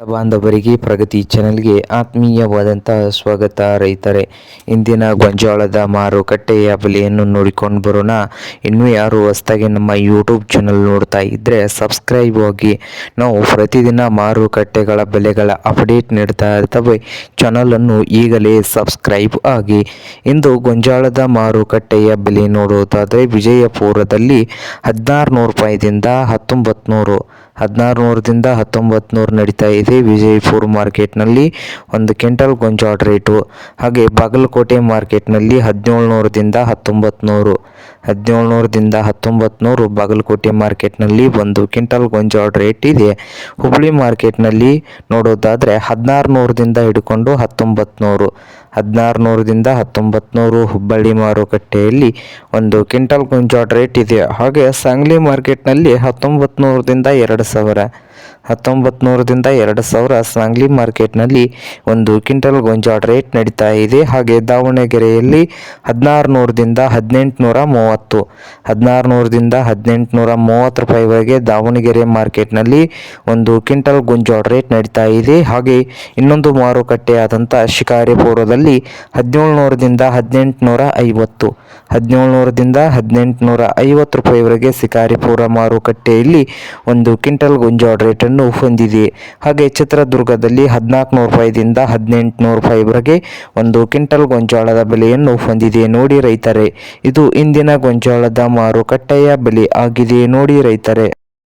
ಬಾಂಧವರಿಗೆ ಪ್ರಗತಿ ಚಾನೆಲ್ಗೆ ಆತ್ಮೀಯವಾದಂತಹ ಸ್ವಾಗತ ರೈತರೆ. ಇಂದಿನ ಗೊಂಜಾಳದ ಮಾರುಕಟ್ಟೆಯ ಬೆಲೆಯನ್ನು ನೋಡಿಕೊಂಡು ಬರೋಣ. ಇನ್ನೂ ಯಾರು ಹೊಸದಾಗಿ ನಮ್ಮ ಯೂಟ್ಯೂಬ್ ಚಾನಲ್ ನೋಡ್ತಾ ಇದ್ದರೆ ಸಬ್ಸ್ಕ್ರೈಬ್ ಆಗಿ. ನಾವು ಪ್ರತಿದಿನ ಮಾರುಕಟ್ಟೆಗಳ ಬೆಲೆಗಳ ಅಪ್ಡೇಟ್ ನೀಡ್ತಾ ಇರ್ತವೆ. ಚಾನಲನ್ನು ಈಗಲೇ ಸಬ್ಸ್ಕ್ರೈಬ್ ಆಗಿ. ಇಂದು ಗೊಂಜಾಳದ ಮಾರುಕಟ್ಟೆಯ ಬೆಲೆ ನೋಡುವುದಾದರೆ ವಿಜಯಪುರದಲ್ಲಿ ಹದಿನಾರು ನೂರು ರೂಪಾಯಿದಿಂದ ಹತ್ತೊಂಬತ್ತು ನೂರು ಹದಿನಾರು ನೂರದಿಂದ ಹತ್ತೊಂಬತ್ತು ನೂರು ನಡೀತಾ ಇದೆ. ವಿಜಯಪುರ ಮಾರ್ಕೆಟ್ನಲ್ಲಿ ಒಂದು ಕೆಂಟಲ್ ಗೊಂಜಾಳ ರೇಟು. ಹಾಗೆ ಬಾಗಲಕೋಟೆ ಮಾರ್ಕೆಟ್ನಲ್ಲಿ ಹದಿನೇಳು ನೂರದಿಂದ ಹತ್ತೊಂಬತ್ತು ನೂರು ಹದಿನೇಳು ನೂರದಿಂದ ಹತ್ತೊಂಬತ್ತು ನೂರು ಬಾಗಲಕೋಟೆ ಮಾರ್ಕೆಟ್ನಲ್ಲಿ ಒಂದು ಕ್ವಿಂಟಲ್ ಗೊಂಜಾಳ ರೇಟ್ ಇದೆ. ಹುಬ್ಬಳ್ಳಿ ಮಾರ್ಕೆಟ್ನಲ್ಲಿ ನೋಡೋದಾದರೆ ಹದಿನಾರು ನೂರದಿಂದ ಹಿಡ್ಕೊಂಡು ಹತ್ತೊಂಬತ್ತು ನೂರು ಹದಿನಾರು ನೂರದಿಂದ ಹತ್ತೊಂಬತ್ತು ನೂರು ಹುಬ್ಬಳ್ಳಿ ಮಾರುಕಟ್ಟೆಯಲ್ಲಿ ಒಂದು ಕ್ವಿಂಟಲ್ ಗೊಂಜಾಳ ರೇಟ್ ಇದೆ. ಹಾಗೆ ಸಾಂಗ್ಲಿ ಮಾರ್ಕೆಟ್ನಲ್ಲಿ ಹತ್ತೊಂಬತ್ತು ನೂರದಿಂದ ಎರಡು ಸಾವಿರ. ಹತ್ತೊಂಬತ್ತು ನೂರದಿಂದ ಎರಡು ಸಾವಿರ ಸಾಂಗ್ಲಿ ಮಾರ್ಕೆಟ್ನಲ್ಲಿ ಒಂದು ಕ್ವಿಂಟಲ್ ಗೊಂಜಾಳ ರೇಟ್ ನಡೀತಾ ಇದೆ. ಹಾಗೆ ದಾವಣಗೆರೆಯಲ್ಲಿ ಹದಿನಾರು ನೂರದಿಂದ ಹದಿನೆಂಟು ನೂರ ಮೂವತ್ತು ಹದಿನಾರು ನೂರದಿಂದ ಹದಿನೆಂಟು ನೂರ ಮೂವತ್ತು ರೂಪಾಯಿವರೆಗೆ ದಾವಣಗೆರೆ ಮಾರ್ಕೆಟ್ನಲ್ಲಿ ಒಂದು ಕ್ವಿಂಟಲ್ ಗೊಂಜಾಳ ರೇಟ್ ನಡೀತಾ ಇದೆ. ಹಾಗೆ ಇನ್ನೊಂದು ಮಾರುಕಟ್ಟೆಯಾದಂಥ ಶಿಕಾರಿಪುರದಲ್ಲಿ ಹದಿನೇಳು ನೂರದಿಂದ ಹದಿನೆಂಟು ನೂರ ಐವತ್ತು ಹದಿನೇಳು ನೂರದಿಂದ ಹದಿನೆಂಟು ನೂರ ಐವತ್ತು ರೂಪಾಯಿವರೆಗೆ ಶಿಕಾರಿಪುರ ಮಾರುಕಟ್ಟೆಯಲ್ಲಿ ಒಂದು ಕ್ವಿಂಟಲ್ ಗೊಂಜಾಳ ರೇಟನ್ನು ಹೊಂದಿದೆ. ಹಾಗೆ ಚಿತ್ರದುರ್ಗದಲ್ಲಿ ಹದಿನಾಲ್ಕು ನೂರು ರೂಪಾಯಿದಿಂದ ಹದಿನೆಂಟು ನೂರು ರೂಪಾಯಿವರೆಗೆ ಒಂದು ಕ್ವಿಂಟಲ್ ಗೊಂಜಾಳದ ಬೆಲೆಯನ್ನು ಹೊಂದಿದೆ ನೋಡಿ ರೈತರೆ. ಇದು ಇಂದಿನ ಗೊಂಜಾಳದ ಮಾರುಕಟ್ಟೆಯ ಬೆಲೆ ಆಗಿದೆ ನೋಡಿ ರೈತರೆ.